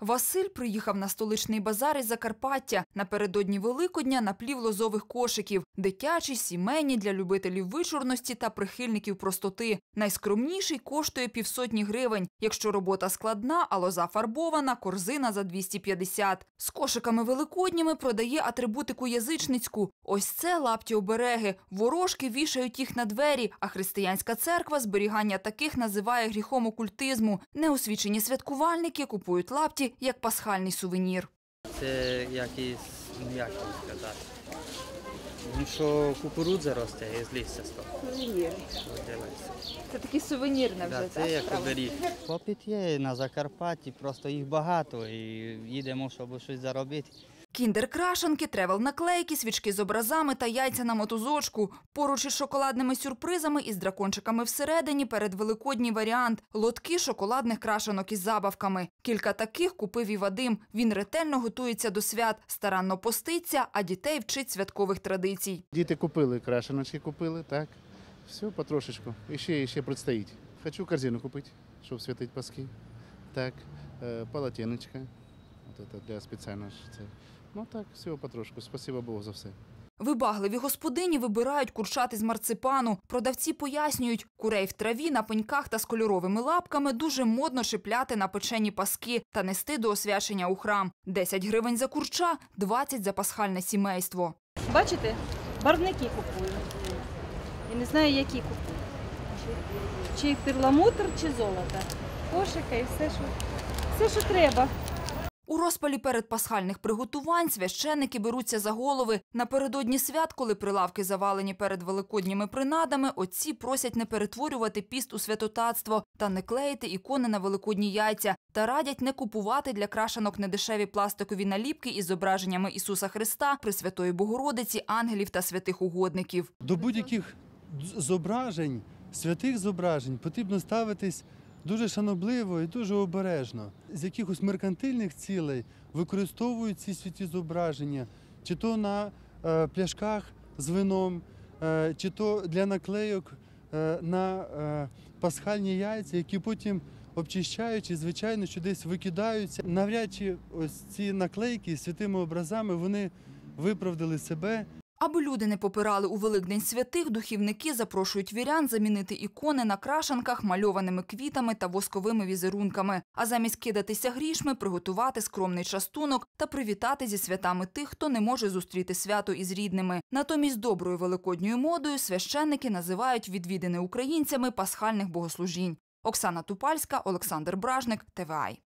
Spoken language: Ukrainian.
Василь приїхав на столичний базар із Закарпаття. Напередодні Великодня наплів лозових кошиків. Дитячі, сімейні для любителів вичурності та прихильників простоти. Найскромніший коштує півсотні гривень. Якщо робота складна, а лоза фарбована, корзина за 250. З кошиками великодніми продає атрибутику язичницьку. Ось це лапті обереги. Ворожки вішають їх на двері, а християнська церква зберігання таких називає гріхом окультизму. Неосвічені святкувальники купують лапті як пасхальний сувенір. Це якийсь, ну як вам сказати. Ну що кукурудза росте із лісся з того. Сувенір. Це такий сувенірне вже, Да, це як правда? оберіг. Попит є на Закарпатті, просто їх багато і їдемо, щоб щось заробити. Кіндер-крашенки, тревел-наклейки, свічки з образами та яйця на мотузочку. Поруч із шоколадними сюрпризами із дракончиками всередині передвеликодній варіант – лотки шоколадних крашенок із забавками. Кілька таких купив і Вадим. Він ретельно готується до свят, старанно поститься, а дітей вчить святкових традицій. Діти купили, крашеночки купили, так. Все потрошечку. І ще, ще предстоїть. Хочу корзину купити, щоб святити паски. Так, е, полотенечко. Вот это для спеціально. Це. Ну так, всього потрошку. Спасибо Богу за все. Вибагливі господині вибирають курчати з марципану. Продавці пояснюють, курей в траві, на пеньках та з кольоровими лапками дуже модно шипляти на печені паски та нести до освячення у храм. 10 гривень за курча, 20 за пасхальне сімейство. Бачите, барвники купую. І не знаю, які купую. Чи, чи перламутр, чи золото. Кошика і все, що, все, що треба. У розпалі передпасхальних приготувань священники беруться за голови. Напередодні свят, коли прилавки завалені перед великодніми принадами, отці просять не перетворювати піст у святотатство та не клеїти ікони на великодні яйця та радять не купувати для крашенок недешеві пластикові наліпки із зображеннями Ісуса Христа, Пресвятої Богородиці, ангелів та святих угодників. До будь-яких зображень, святих зображень потрібно ставитись дуже шанобливо і дуже обережно. З якихось меркантильних цілей використовують ці святі зображення, чи то на е, пляшках з вином, е, чи то для наклейок е, на пасхальні яйця, які потім обчищаючи, звичайно, що десь викидаються. Навряд чи ось ці наклейки з святими образами вони виправдали себе Аби люди не попирали у Великдень святих, духівники запрошують вірян замінити ікони на крашанках мальованими квітами та восковими візерунками, а замість кидатися грішми приготувати скромний частунок та привітати зі святами тих, хто не може зустріти свято із рідними. Натомість доброю великодньою модою священники називають відвідини українцями пасхальних богослужінь. Оксана Тупальська, Олександр Бражник, ТВАЙ.